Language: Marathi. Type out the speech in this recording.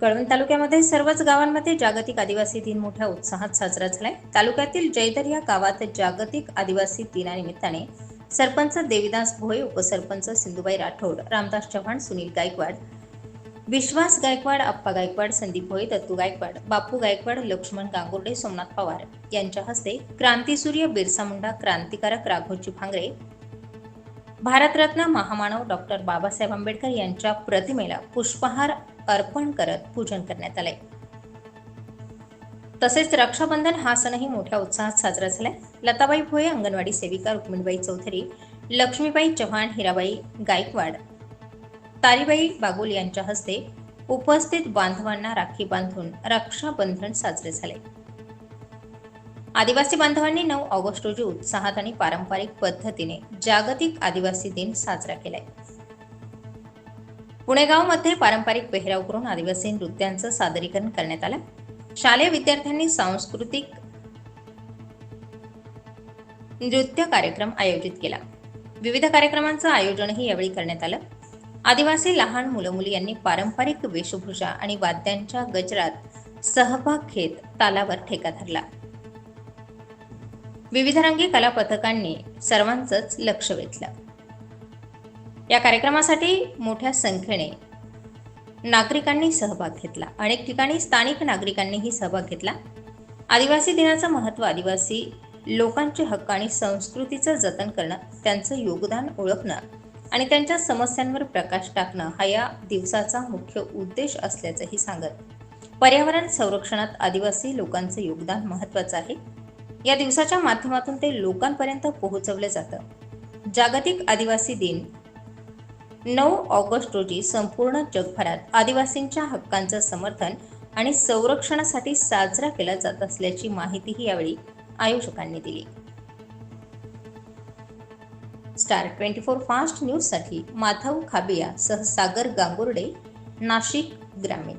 कळवण तालुक्यामध्ये सर्वच गावांमध्ये जागतिक आदिवासी दिन मोठ्या उत्साहात साजरा झालाय. तालुक्यातील जयदर या गावात जागतिक आदिवासी दिनानिमित्ताने सरपंच देविदास भोये उपसरपंच सिंधुबाई राठोड रामदास चव्हाण सुनील गायकवाड विश्वास गायकवाड अप्पा गायकवाड संदीप भोये दत्तू गायकवाड बापू गायकवाड लक्ष्मण गांगुर्डे सोमनाथ पवार यांच्या हस्ते क्रांतीसूर्य बिरसा मुंडा क्रांतिकारक राघोजी भांगरे भारतरत्न महामानव डॉक्टर बाबासाहेब आंबेडकर यांच्या प्रतिमेला पुष्पहार अर्पण करत पूजन करण्यात आले तसेच रक्षाबंधन हा सणही मोठ्या उत्साहात साजरा झालाय. लताबाई भोये अंगणवाडी सेविका रुक्मिणीबाई चौधरी लक्ष्मीबाई चव्हाण हिराबाई गायकवाड तारीबाई बागुल यांच्या हस्ते उपस्थित बांधवांना राखी बांधून रक्षाबंधन साजरे झाले. आदिवासी बांधवांनी नऊ ऑगस्ट रोजी उत्साहात आणि पारंपरिक पद्धतीने जागतिक आदिवासी दिन साजरा केलाय. पुणेगावमध्ये पारंपरिक पेहराव करून आदिवासी नृत्यांचं सादरीकरण करण्यात आलं. शालेय विद्यार्थ्यांनी सांस्कृतिक नृत्य कार्यक्रम आयोजित केला. विविध कार्यक्रमांचं आयोजनही यावेळी करण्यात आलं. आदिवासी लहान मुलं मुली यांनी पारंपरिक वेशभूषा आणि वाद्यांच्या गजरात सहभाग घेत तालावर ठेका धरला. विविधरंगी कला पथकांनी सर्वांचंच लक्ष वेधलं. या कार्यक्रमासाठी मोठ्या संख्येने नागरिकांनी सहभाग घेतला. अनेक ठिकाणी स्थानिक नागरिकांनीही सहभाग घेतला. आदिवासी दिनाचं महत्त्व आदिवासी लोकांचे हक्क आणि संस्कृतीचं जतन करणं त्यांचं योगदान ओळखणं आणि त्यांच्या समस्यांवर प्रकाश टाकणं हा या दिवसाचा मुख्य उद्देश असल्याचंही सांगत पर्यावरण संरक्षणात आदिवासी लोकांचं योगदान महत्त्वाचं आहे. या दिवसाच्या माध्यमातून ते लोकांपर्यंत पोहोचवलं जातं. जागतिक आदिवासी दिन. नऊ ऑगस्ट रोजी संपूर्ण जगभरात आदिवासींच्या हक्कांचं समर्थन आणि संरक्षणासाठी साजरा केला जात असल्याची माहितीही यावेळी आयोजकांनी दिली. स्टार ट्वेंटी फोर फास्ट न्यूजसाठी माधव खाबिया सह सागर गांगुर्डे नाशिक ग्रामीण.